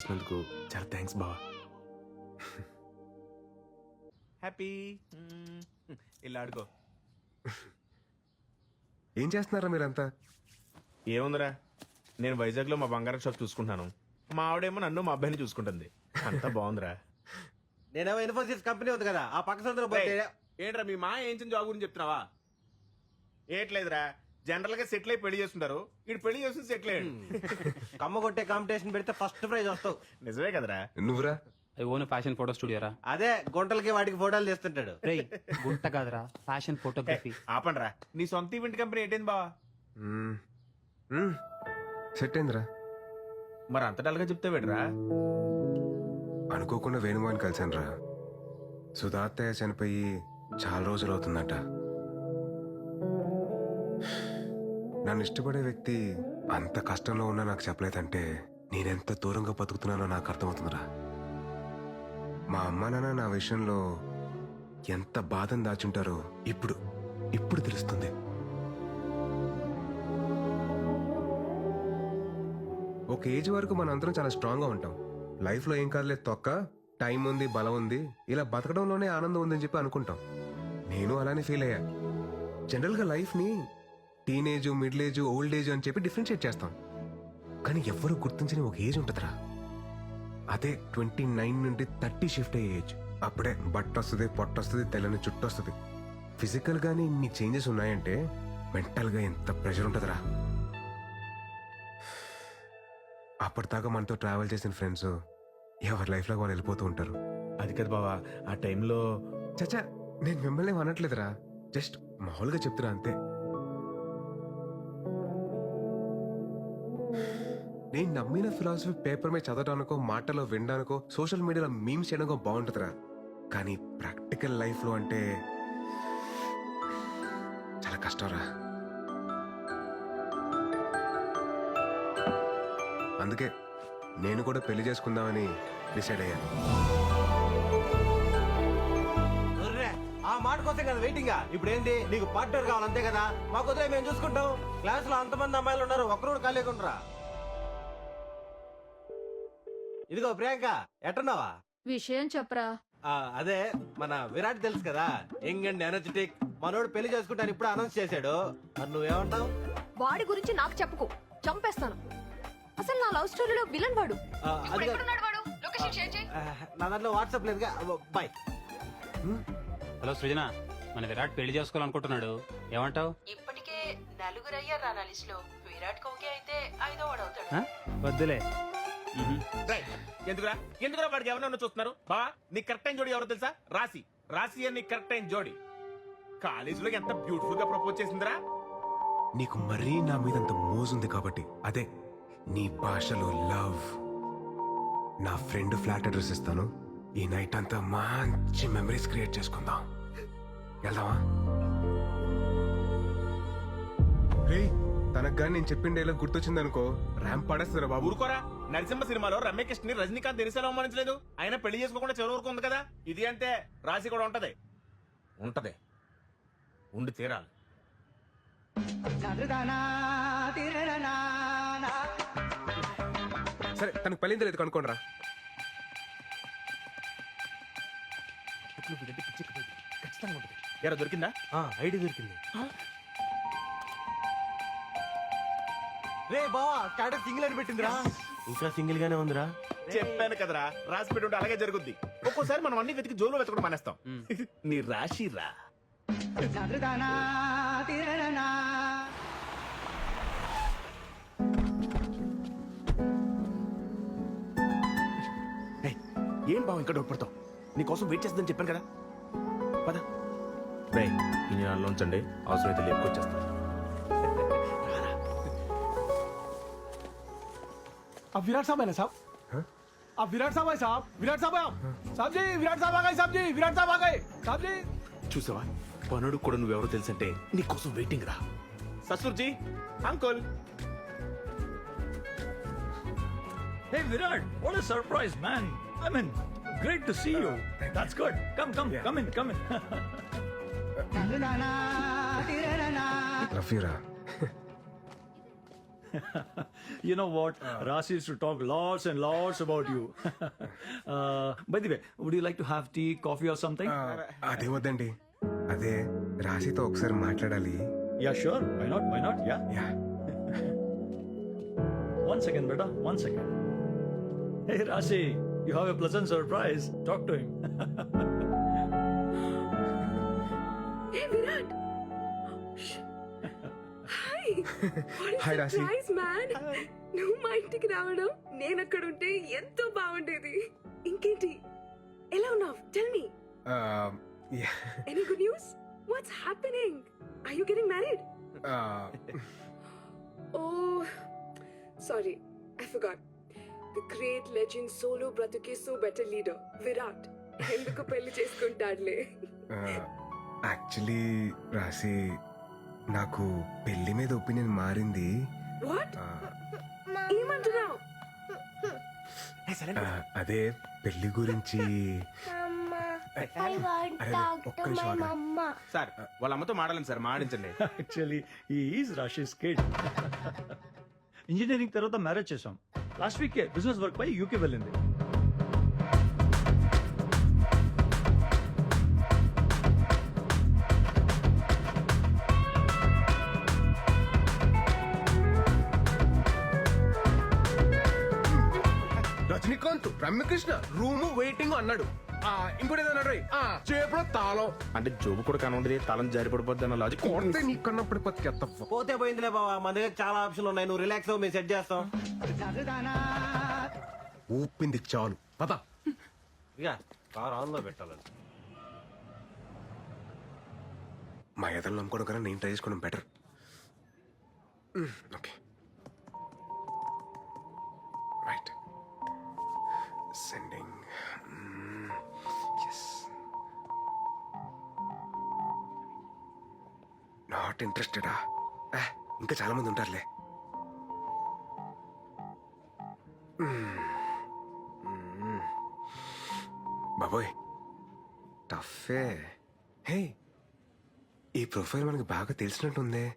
ఇచ్చినందుకు చాలా థ్యాంక్స్ బావా. హ్యాపీ. ఇలా ఆడుకో ఏం చేస్తున్నారా మీరంతా? ఏముందిరా? నేను వైజాగ్లో మా బంగారం షాప్ చూసుకుంటాను. మా ఆవిడేమో నన్ను మా అబ్బాయిని చూసుకుంటుంది. అంతా బాగుందిరా. నేనేమో ఇన్ఫోసిస్ కంపెనీ ఉంది కదా ఆ పక్క సందులో పోతే ఏంట్రా మీ మా ఏం జాబ్ గురించి చెప్తున్నావా? ఏట్లేదురా. జనరల్గా సెటిల్ అయి పెళ్ళి చేస్తుంటారు. ఇటు పెళ్ళి చేస్తుంది సెటిల్ అయ్యాడు. కమ్మ కొట్టే కాంపిటీషన్ పెడితే ఫస్ట్ ప్రైజ్ వస్తావు. నిజమే కదరా. నువ్వురా I own fashion photo studio రా అదే గుంటలకి వాటికి ఫోటోలు తీస్తుంటాడు. రేయ్ గుంట కాదురా ఫ్యాషన్ ఫోటోగ్రఫీ. ఆపండ్రా. నీ సొంత ఈవెంట్ కంపెనీ ఏంటైంది బావా. సెట్ అయిందిరా. మరి అంత డల్గా చెప్తే వేడరా అనుకోకుండా వేణుమాని కలిశాను రా సుధాత్తయ్య చనిపోయి చాలా రోజులు అవుతుందట. నన్ను ఇష్టపడే వ్యక్తి అంత కష్టంలో ఉన్నా నాకు చెప్పలేదంటే నేనెంత దూరంగా బతుకుతున్నానో నాకు అర్థమవుతుందిరా. మా అమ్మ నాన్న నా విషయంలో ఎంత బాధను దాచుంటారో ఇప్పుడు ఇప్పుడు తెలుస్తుంది. ఒక ఏజ్ వరకు మనందరం చాలా స్ట్రాంగ్గా ఉంటాం. లైఫ్లో ఏం కాదులేదు తొక్క టైం ఉంది బలం ఉంది ఇలా బతకడంలోనే ఆనందం ఉందని చెప్పి అనుకుంటాం. నేను అలానే ఫీల్ అయ్యా. జనరల్గా లైఫ్ని teenage middle age old age అని చెప్పి డిఫరెన్షియేట్ చేస్తాం. కానీ ఎవ్వరూ గుర్తించని ఒక ఏజ్ ఉంటుందిరా. అదే ట్వంటీ నైన్ నుండి థర్టీ షిఫ్ట్ అయ్యే ఏజ్. అప్పుడే బట్ట వస్తుంది పొట్ట వస్తుంది తెల్లని చుట్టూ వస్తుంది. ఫిజికల్ గానీ ఇన్ని చేంజెస్ ఉన్నాయంటే మెంటల్గా ఎంత ప్రెషర్ ఉంటుందిరా. అప్పటిదాకా మనతో ట్రావెల్ చేసిన ఫ్రెండ్స్ ఎవరి లైఫ్లో వాళ్ళు వెళ్ళిపోతూ ఉంటారు. అది కదా బావా ఆ టైంలో చచ్చా నేను మిమ్మల్ని అనట్లేదురా. జస్ట్ మామూలుగా చెప్తున్నా అంతే. నేను నమ్మిన ఫిలాసఫీ పేపర్ మీద చదవడానికో మాటలో వినడానికో సోషల్ మీడియాలో మీమ్స్ చేయడానికో బాగుంటుందిరా. కానీ ప్రాక్టికల్ లైఫ్లో అంటే చాలా కష్టంరా. అందుకే నేను కూడా పెళ్ళి చేసుకుందామని డిసైడ్ అయ్యాను. ఆ మాట కోసం కదా వెయిటింగ్ ఇప్పుడు ఏంటి నీకు పార్ట్నర్ కావాలి అంతే కదా? మా కుదిరే మేము చూసుకుంటాం. క్లాస్లో అంతమంది అమ్మాయిలు ఉన్నారు ఒక్కరు ఖాళీగా ఉండరా? ఇదిగో ప్రియాంక ఎట్టున్నావా? విషయం చెప్పరా. ఆ, అదే మన విరాట్ తెలుసు కదా యంగ్ అండ్ ఎనర్జెటిక్. మనోడు పెళ్ళి చేసుకుంటాను ఇప్పుడు అనౌన్స్ చేశాడు. మరి నువ్వేమంటావు? వాడి గురించి నాకు చెప్పుకో చంపేస్తాను. అసలు నా లవ్ స్టోరీలో విలన్ వాడు? ఆ, ఇప్పుడు అదిగా- ఎక్కడున్నాడు వాడు? లొకేషన్ షేర్ చేయి. ఆ, నా దాంట్లో వాట్సాప్ లేదుగా బాయ్. హలో సృజన మన విరాట్ పెళ్ళి చేసుకోవాలనుకుంటున్నాడు. ఏమంటావు? ఇప్పటికే నలుగురు అయ్యారు నా లిస్ట్లో విరాట్ కోహ్లీ అయితే ఐదో వాడు అవుతాడు వద్దులే. ఎందుకురా? ఎందుకురా వాడికి ఎవరన్నా చూస్తున్నారు? బా నీ కరెక్ట్ టైం జోడి ఎవరో తెలుసా? రాసి రాసి అని కరెక్ట్ టైం జోడి. కాలేజీలో ఎంత బ్యూటిఫుల్గా ప్రపోజ్ చేసిందిరా? నీకు మరీ నా మీద అంత మోజుంది కాబట్టి అదే నీ భాషలో లవ్. నా ఫ్రెండ్ ఫ్లాట్ అడ్రస్ ఇస్తాను. ఈ నైట్ అంతా మంచి మెమరీస్ క్రియేట్ చేసుకుందాం. వెళ్దామా? రే తనకు కానీ నేను చెప్పిన డైలాగ్ గుర్తొచ్చింది అనుకో ర్యాంప్ పడేస్తారా బాబు. ఊరుకోరా. నరసింహ సినిమాలో రమ్యకృష్ణ ని రజనీకాంత్ దినిసేలా అవమానించలేదు? ఆయన పెళ్ళి చేసుకోకుండా చివరి వరకు ఉంది కదా? ఇది అంతే రాసి కూడా ఉంటది. ఉంటది. ఉండి తీరాలి. సరే తనకు పెళ్ళింది లేదు కనుక్కోండి రా ఎరా దొరికిందా ఐడి దొరికింది. రే బావా స్టాటస్ అని పెట్టిందిరా. ఇంకా సింగిల్ గానే ఉందిరా. చెప్పాను కదరా రాసి పెట్టి ఉంటే అలాగే జరుగుద్ది. ఒక్కోసారి మనం అన్ని వెతికి జోలు వెతకడం మానేస్తాం. నీ రాశి రా. ఏయ్, ఏం బావ ఇంకా డౌట్ పడతావు నీకోసం వెయిట్ చేస్తుందని చెప్పాను కదా. పద. రే ఈ నెలలో ఉంచండి. అవసరమైతే లేపుకొచ్చేస్తాను अब विराट साहब है ना साहब अब विराट साहब है साहब विराट साहब है आप साहब जी विराट साहब आ गए साहब जी विराट साहब आ गए साहब जी చూసావా పనుడు కూడా నువ్వెవరో తెలుసంటే నీకోసం వెయిటింగ్ రా ససుర్జీ uncle Hey Virat, what a surprise, man! I mean, great to see you. That's good. Come, come, come in, come in. Love you రా you know what? Rasi used to talk lots and lots about you. uh, by the way, would you like to have tea, coffee, or something? అదే వద్దండి అదే రాశితో ఒకసారి మాట్లాడాలి yeah, sure. Why not? Why not? Yeah. Yeah One second, beta. One second. Hey, Rasi, you have a pleasant surprise. Talk to him. Hi Rashi man నువ్వు మా ఇంటికి రావడం నేను అక్కడ ఉంటే ఎంతో బాగుండేది. ఇంకేంటి? ఎలా ఉన్నావు? Tell me Uh, any good news what's happening are you getting married uh, oh sorry I forgot the great legend solo బ్రతుకే సో బెటర్ లీడర్ విరాట్ ఎందుకు పెళ్ళి చేసుకుంటాడులే? యాక్చువల్లీ రాశి నాకు పెళ్ళి మీద ఒపీనియన్ మారింది. వాట్ ఏమంటున్నావు? అదే పెళ్ళి గురించి. అరే, ఒక్క నిమిషం ఆగరా. సార్ వాళ్ళ అమ్మతో మాడాలండి sir మాడించండి Actually, he is Rashi's kid. Engineering తర్వాత మ్యారేజ్ చేసాం లాస్ట్ వీక్ బిజినెస్ వర్క్ పై యూకే వెళ్ళింది. రజనీకాంత్ రమ్యకృష్ణ రూమ్ వెయిటింగ్ అన్నాడు. ఆ, ఇంకోటి ఏదో అన్నాడు రోయ్. ఆ, చేపలో తాళం. అంటే జోబు కూడా కనుండదు తాళం జారి పడిపోద్ది అన్న లాజిక్ కొడితే నీ కన్నప్పుడు బతికేత్తప్ప పోతే పోయిందిలే బావా మన దగ్గర చాలా ఆప్షన్లు ఉన్నాయి. నువ్వు రిలాక్స్ అవ్వు మేము సెట్ చేస్తాం. ఊపింది చాలు. పద. ఇక కార్ ఆన్లో పెట్టాలని మా ఎదలు నమ్ముకోవడం కన్నా నేను ట్రై చేసుకోవడం better okay. Right sending yes not ఇంట్రెస్టెడా ఇంకా చాలా మంది ఉంటారులే. Hmm. Hmm. బాబోయ్. టఫే హే ఈ ప్రొఫైల్ మనకు బాగా తెలిసినట్టుందే.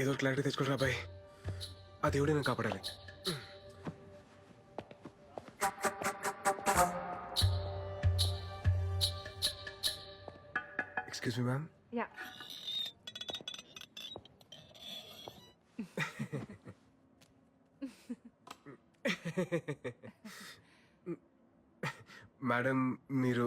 ఏదో క్లారిటీ తెచ్చుకోరా బాయ్. ఆ దేవుడే నేను కాపాడాలి. Excuse me ma'am ya madam మీరు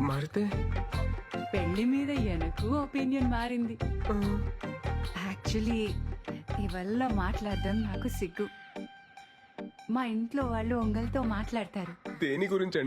మారితే? పెళ్ళి మీద ఎనకు ఒపీనియన్ మారింది. యాక్చువల్లీ ఇవల్ల మాట్లాడడం నాకు సిగ్గు. మా ఇంట్లో వాళ్ళు ఒంగల్తో మాట్లాడతారు. దేని గురించి